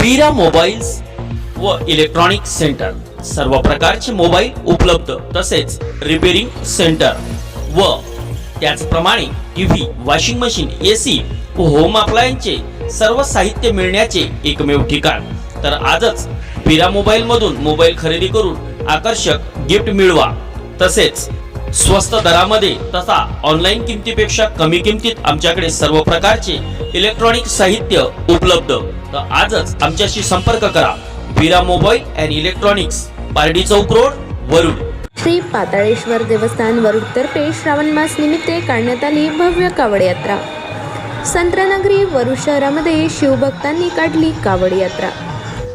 वीरा mobiles व electronic centre. सर्व प्रकारचे मोबाईल उपलब्ध तसेच रिपेरिंग सेंटर व त्याचप्रमाणे टीव्ही वॉशिंग मशीन एसी व होम अप्लायन्सचे सर्व साहित्य मिळण्याचे एकमेव ठिकाण. तर आजच बिरा मोबाईल मधून मोबाईल खरेदी करून आकर्षक गिफ्ट मिळवा. तसेच स्वस्त दरामध्ये तसा ऑनलाईन किमतीपेक्षा कमी किमतीत आमच्याकडे सर्व प्रकारचे इलेक्ट्रॉनिक साहित्य उपलब्ध. तर आजच आमच्याशी संपर्क करा. Vira mobile and electronics Pardi Chowk road Warud. Shri Pataleshwar देवस्थान वरुडतर्फे श्रावण मास निमित्ते काढण्यात आली भव्य कावड यात्रा. संत्रनगरी वरुड शहरामध्ये शिवभक्तांनी काढली कावड यात्रा.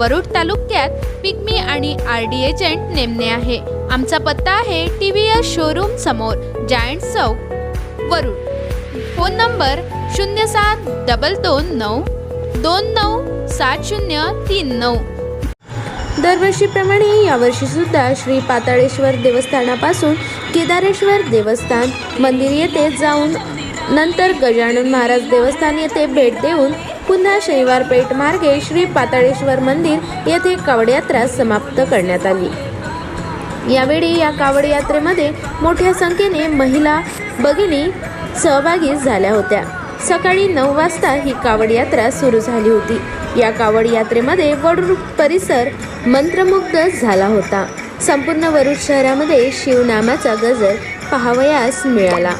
वरुड तालुक्यात पिकमी आणि आर डी एजंट नेमणे आहे. आमचा पत्ता आहे टी व्ही एस शोरूम समोर जायंट चौक वरुड. फोन नंबर शून्य सात डबल दोन नऊ दोन नऊ सात शून्य तीन नऊ. दरवर्षीप्रमाणे यावर्षी सुद्धा श्री पाताळेश्वर देवस्थानापासून केदारेश्वर देवस्थान मंदिर येथे जाऊन नंतर गजानन महाराज देवस्थान येथे भेट देऊन पुन्हा शनिवार पेठ मार्गे श्री पाताळेश्वर मंदिर येथे कावड यात्रा समाप्त करण्यात आली. यावेळी या कावड यात्रेमध्ये मोठ्या संख्येने महिला भगिनी सहभागी झाल्या होत्या. सकाळी नऊ वाजता ही कावड यात्रा सुरू झाली होती. या कावड यात्रेमध्ये वडूर परिसर मंत्रमुग्ध झाला होता. संपूर्ण वरुड शहरामध्ये शिवनामाचा गजर पाहावयास मिळाला.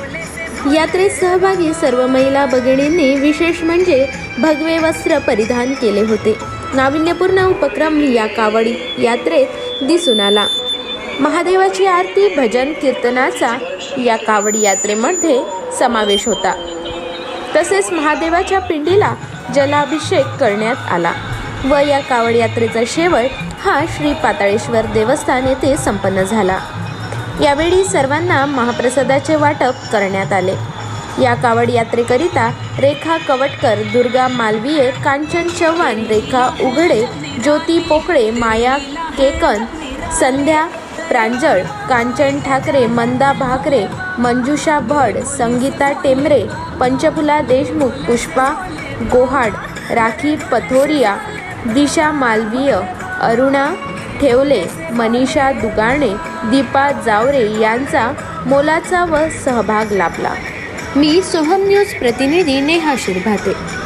यात्रेत सहभागी सर्व महिला भगिनींनी विशेष म्हणजे भगवे वस्त्र परिधान केले होते. नाविन्यपूर्ण उपक्रम या कावडी यात्रेत दिसून आला. महादेवाची आरती भजन कीर्तनाचा या कावड यात्रेमध्ये समावेश होता. तसेच महादेवाच्या पिंडीला जलाभिषेक करण्यात आला व या कावड यात्रेचा शेवट हा श्री पाताळेश्वर देवस्थान येथे संपन्न झाला. यावेळी सर्वांना महाप्रसादाचे वाटप करण्यात आले. या कावड यात्रेकरिता रेखा कवटकर दुर्गा मालवीये कांचन चव्हाण रेखा उघडे ज्योती पोकळे माया केकन संध्या प्रांजळ कांचन ठाकरे मंदा भाकरे मंजुषा भड संगीता टेमरे पंचफुला देशमुख पुष्पा गोहाड राखी पथोरिया दिशा मालवीय अरुणा ठेवले. मनीषा दुगाणे दीपा जावरे यांचा मोलाचा व सहभाग लाभला. मी सोहम न्यूज प्रतिनिधी नेहा शिरभाते.